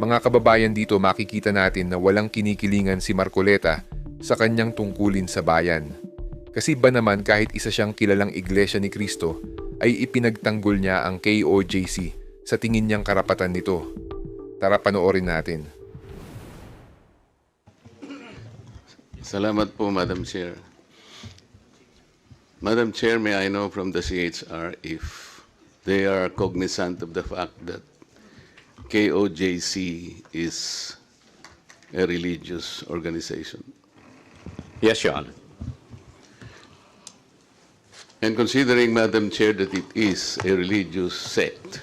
Mga kababayan dito makikita natin na walang kinikilingan si Marcoleta sa kanyang tungkulin sa bayan. Kasi ba naman kahit isa siyang kilalang iglesia ni Kristo ay ipinagtanggol niya ang KOJC sa tingin niyang karapatan nito. Tara panoorin natin. Salamat po, Madam Chair. Madam Chair, may I know from the CHR if they are cognizant of the fact that KOJC is a religious organization? Yes, Your Honor. And considering, Madam Chair, that it is a religious sect,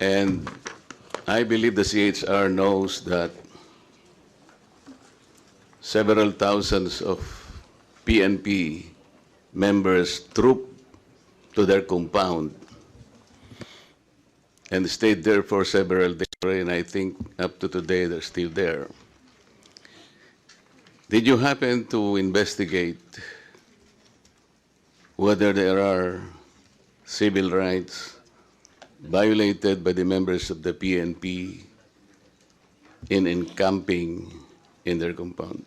and I believe the CHR knows that several thousands of PNP members troop to their compound and stayed there for several days, and I think up to today they're still there. Did you happen to investigate whether there are civil rights violated by the members of the PNP in encamping in their compound?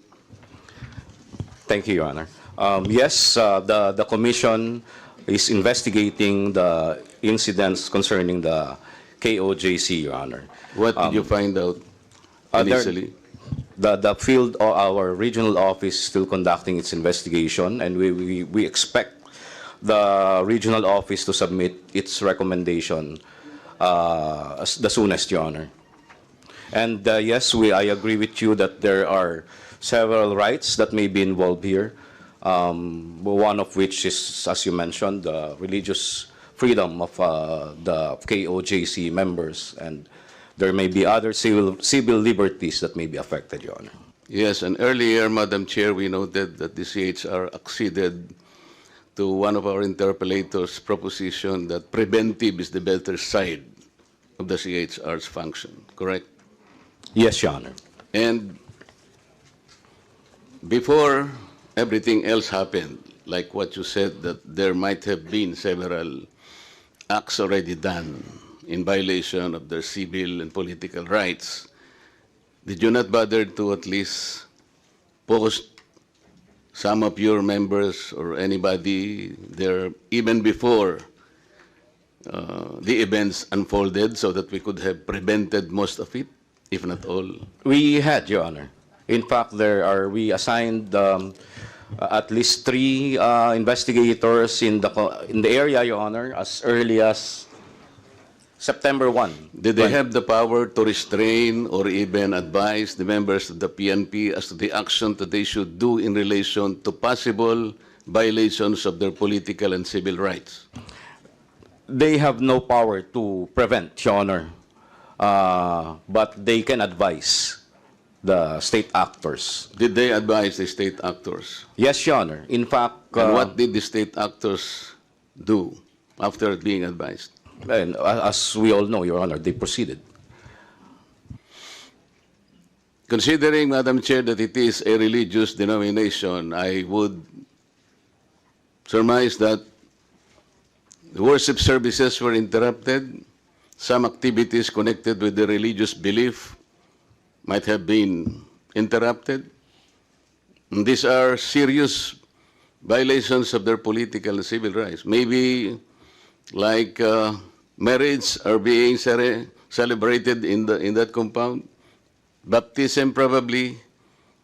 Thank you, Your Honor. Um, Yes, uh, the, the commission is investigating the incidents concerning the KOJC, Your Honor. What did you find out uh, there- initially? The, the field, or our regional office is still conducting its investigation, and we, we, we expect the regional office to submit its recommendation uh, as- the soonest, Your Honor. And uh, yes, we, I agree with you that there are several rights that may be involved here. Um, one of which is, as you mentioned, the religious freedom of uh, the KOJC members, and there may be other civil, civil liberties that may be affected, Your Honor. Yes, and earlier, Madam Chair, we noted that the CHR acceded to one of our interpellators' proposition that preventive is the better side of the CHR's function, correct? Yes, Your Honor. And before everything else happened, like what you said, that there might have been several acts already done in violation of their civil and political rights, did you not bother to at least post some of your members or anybody there even before uh, the events unfolded so that we could have prevented most of it, if not all? We had, Your Honor. In fact, there are, we assigned um, at least three uh, investigators in the, in the area, Your Honor, as early as September 1. Did they have the power to restrain or even advise the members of the PNP as to the action that they should do in relation to possible violations of their political and civil rights? They have no power to prevent, Your Honor, uh, but they can advise the state actors. Did they advise the state actors? Yes, Your Honor. In fact, And uh, what did the state actors do after being advised? and uh, as we all know, Your Honor, they proceeded. Considering, Madam Chair, that it is a religious denomination, I would surmise that the worship services were interrupted. Some activities connected with the religious belief might have been interrupted. These are serious violations of their political and civil rights. Maybe like uh, marriage are being cere- celebrated in, the, in that compound baptism probably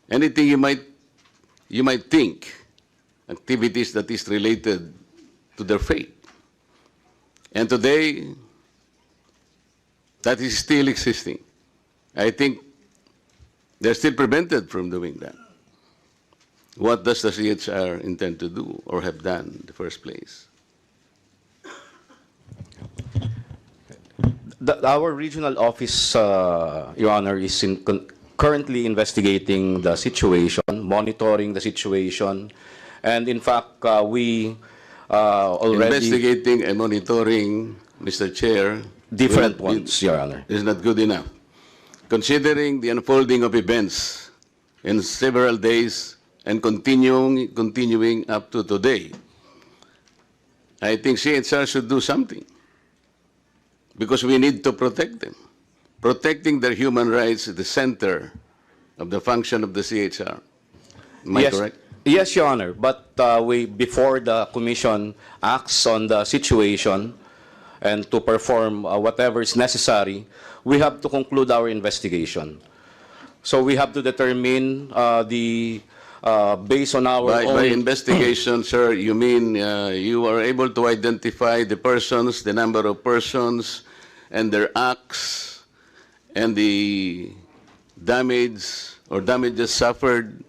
anything you might you might think activities that is related to their faith and today that is still existing i think they're still prevented from doing that what does the chr intend to do or have done in the first place The, our regional office, uh, Your Honor, is in, currently investigating the situation, monitoring the situation, and in fact, uh, we uh, already investigating and monitoring mr chair different will not be- ones, Your Honor. is not good enough. Considering the unfolding of events in several days and continuing, continuing up to today, I think CHR should do something. because we need to protect them. Protecting their human rights is the center of the function of the CHR. Am I yes, correct? Yes, Your Honor. But uh, we, before the commission acts on the situation and to perform uh, whatever is necessary, we have to conclude our investigation. So we have to determine uh, the, uh, based on our By, own... by investigation, sir, you mean uh, you are able to identify the persons, the number of persons, and their acts, and the damage or damages suffered,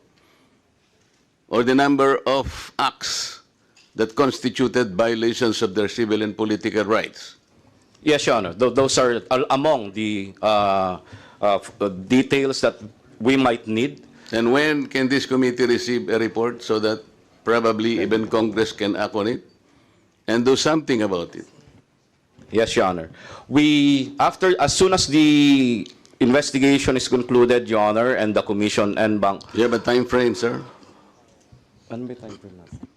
or the number of acts that constituted violations of their civil and political rights. Yes, Your Honor. Tho- Those are al- among the uh, uh, uh, details that we might need. And when can this committee receive a report so that probably even Congress can act on it and do something about it? Yes, Your Honor. We, after, as soon as the investigation is concluded, Your Honor, and the commission and bank. You have a time frame, sir? Ano ba time frame natin?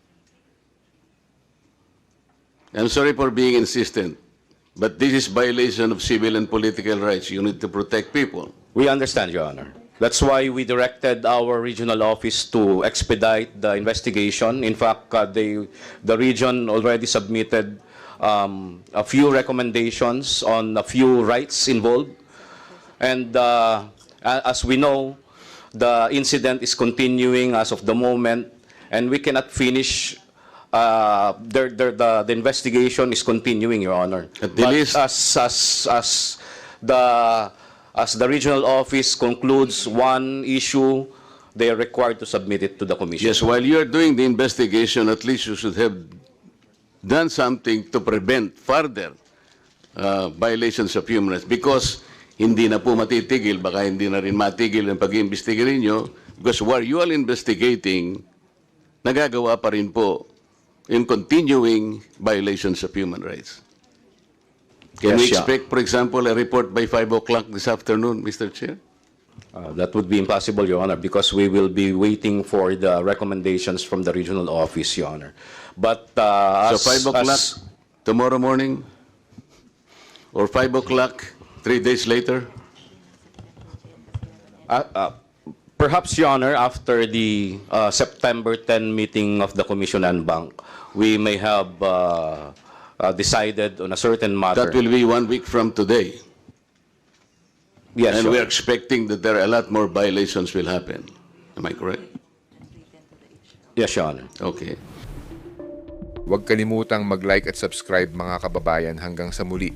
I'm sorry for being insistent, but this is violation of civil and political rights. You need to protect people. We understand, Your Honor. That's why we directed our regional office to expedite the investigation. In fact, uh, they, the region already submitted um, a few recommendations on a few rights involved. And uh, as we know, the incident is continuing as of the moment, and we cannot finish. Uh, the, the, the, the investigation is continuing, Your Honor. At the least- as, as, as the as the regional office concludes one issue, they are required to submit it to the commission. Yes, while you are doing the investigation, at least you should have done something to prevent further uh, violations of human rights. Because hindi na po matitigil, baka hindi na rin matigil ang pag-iimbestiga ninyo. Because while you are investigating, nagagawa pa rin po in continuing violations of human rights. Can we Yes, yeah. expect, for example, a report by 5 o'clock this afternoon, Mr. Chair? Uh, That would be impossible, Your Honor, because we will be waiting for the recommendations from the regional office, Your Honor. But uh, So as... 5 o'clock as- tomorrow morning? Or 5 o'clock three days later? uh, uh, Perhaps, Your Honor, after the uh, September 10 meeting of the Commission and Bank, we may have uh, uh, decided on a certain matter. That will be one week from today. Yes, And Your we're expecting that there are a lot more violations will happen. Am I correct? Yes, Your Honor. Okay. Huwag kalimutang mag-like at subscribe mga kababayan hanggang sa muli.